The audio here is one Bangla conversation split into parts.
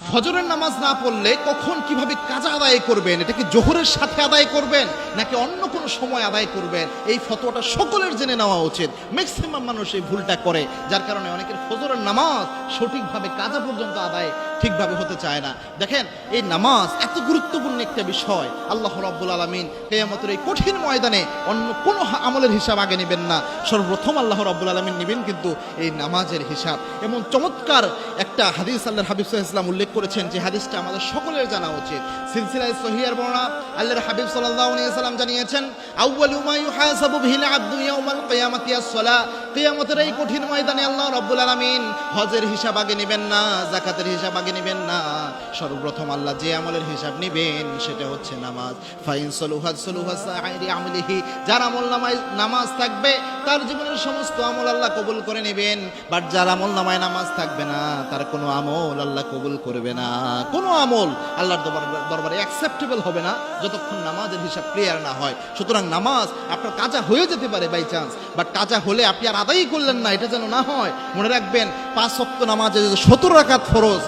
ফজরের নামাজ না পড়লে কখন কীভাবে কাজা আদায় করবেন? এটা কি জোহরের সাথে আদায় করবেন, নাকি অন্য কোনো সময় আদায় করবেন? এই ফতোয়াটা সকলের জেনে নেওয়া উচিত। ম্যাক্সিমাম মানুষ এই ভুলটা করে, যার কারণে অনেকের ফজরের নামাজ সঠিকভাবে কাজা পর্যন্ত আদায় ঠিকভাবে হতে চায় না। দেখেন, এই নামাজ এত গুরুত্বপূর্ণ একটা বিষয়। আল্লাহ রব্বুল আলমিন কেয়ামতের এই কঠিন ময়দানে অন্য কোনো আমলের হিসাব আগে নেবেন না। সর্বপ্রথম আল্লাহ রব্বুল আলমিন নেবেন কিন্তু এই নামাজের হিসাব। এমন চমৎকার একটা হাদিস আল্লাহ হাবিব ইসলাম উল্লেখ করেছেন যে হাদিসটা আমাদের সকলের জানা উচিত। সিলসিলায় সহিয়ার বর্ণনা আল্লাহর হাবিব ওয়াসাল্লাম জানিয়েছেন কিয়ামতের এই কঠিন ময়দানে আল্লাহ হজের হিসাব আগে নেবেন না হিসাব আগে নেবেন না। সর্বপ্রথম আল্লাহ যে আমলের হিসাব নেবেন সেটা হচ্ছে নামাজ। ফাইন আমলিহি, যার আমল নামায় নামাজ থাকবে, তার জীবনের সমস্ত আমল আল্লাহ কবুল করে নেবেন। বাট যার আমল নামায় নামাজ থাকবে না, তার কোনো আমল আল্লাহ কবুল করবে না। কোনো আমল আল্লাহর দরবার দরবারে অ্যাকসেপ্টেবল হবে না যতক্ষণ নামাজের হিসাব ক্লিয়ার না হয়। সুতরাং নামাজ আপনার কাজা হয়ে যেতে পারে বাই চান্স বাট কাজা হলে আপনি আর আদায়ই করলেন না, এটা যেন না হয়। মনে রাখবেন, পাঁচ সপ্তাহ নামাজে সতেরো রাকাত ফরজ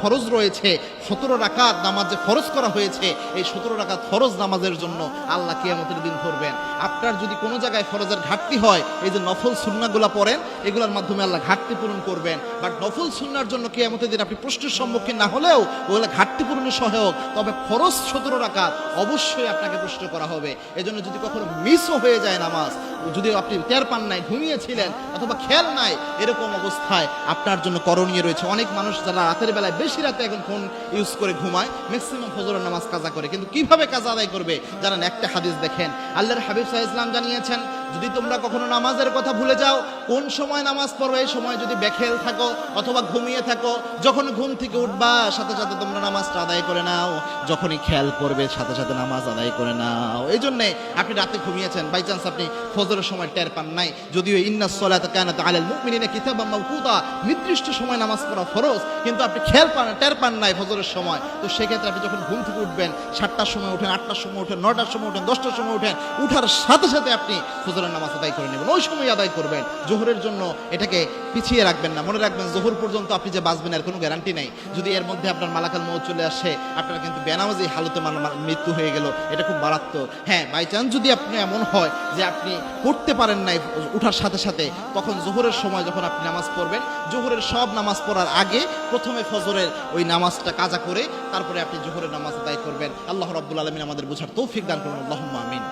ফরজ রয়েছে, সতেরো রাকাত নামাজ যে ফরজ করা হয়েছে, এই সতেরো রাকাত ফরজ নামাজের জন্য আল্লাহ কিয়ামতের দিন করবেন আপনার যদি কোনো জায়গায় ফরজের ঘাটতি হয়, এই যে নফল সুন্নাগুলা পড়েন, এগুলোর মাধ্যমে আল্লাহ ঘাটতি পূরণ করবেন। বাট নফল সুন্নার জন্য কিয়ামতের দিন আপনি প্রশ্নের সম্মুখীন না হলেও, ওগুলো ঘাটতি পূরণের সহায়ক। তবে ফরজ সতেরো রাকাত অবশ্যই আপনাকে প্রশ্ন করা হবে। এজন্য যদি কখনো মিসও হয়ে যায় নামাজ যদি আপনি টের পান নাই, ঘুমিয়েছিলেন অথবা খেয়াল নাই, এরকম অবস্থায় আপনার জন্য করণীয় রয়েছে। অনেক মানুষ যারা রাতের বেলায় বেশি রাতে এখন ফোন ইউজ করে ঘুমায় ম্যাক্সিমাম ফজরের নামাজ কাজা করে। কিন্তু কীভাবে কাজা আদায় করবে? জানেন, একটা হাদিস দেখেন। আল্লাহর হাবিব সাহা ইসলাম জানিয়েছেন যদি তোমরা কখনো নামাজের কথা ভুলে যাও, কোন সময় নামাজ পড়বে এই সময় যদি বেখেল থাকো অথবা ঘুমিয়ে থাকো, যখন ঘুম থেকে উঠবা, সাথে সাথে তোমরা নামাজটা আদায় করে নাও। যখনই খেয়াল করবে, সাথে সাথে নামাজ আদায় করে নাও। এই জন্যে আপনি রাতে ঘুমিয়েছেন বাই চান্স আপনি ফজরের সময় টের পান নাই। যদিও ইন্না সলাত কানাত আলাল মুমিনিনা কিতাবাম মাওকুতা নির্দিষ্ট সময় নামাজ পড়া ফরজ, কিন্তু আপনি খেয়াল পান, টের পান নাই ফজরের সময়। তো সেক্ষেত্রে আপনি যখন ঘুম থেকে উঠবেন, সাতটার সময় উঠেন, আটটার সময় উঠেন নটার সময় উঠেন, দশটার সময় উঠেন, উঠার সাথে সাথে আপনি ফজরের নামাজ আদায় করে নেবেন। ওই সময় আদায় করবেন। জোহরের জন্য এটাকে পিছিয়ে রাখবেন না। মনে রাখবেন জোহর পর্যন্ত আপনি যে বাঁচবেন এর কোনো গ্যারান্টি নেই। যদি এর মধ্যে আপনার মালাকাল মৌ চলে আসে, আপনার কিন্তু বেনামাজি হালতে মৃত্যু হয়ে গেল। এটা খুব মারাত্মক। হ্যাঁ বাই চান্স যদি আপনি এমন হয় যে আপনি পড়তে পারেন নাই উঠার সাথে সাথে, তখন জোহরের সময় যখন আপনি নামাজ পড়বেন, জোহরের সব নামাজ পড়ার আগে প্রথমে ফজরের ওই নামাজটা কাজা করে, তারপরে আপনি জোহরের নামাজ আদায় করবেন। আল্লাহ রাব্বুল আলমিন আমাদের বোঝার তৌফিক দান করুন। আল্লাহ আমিন।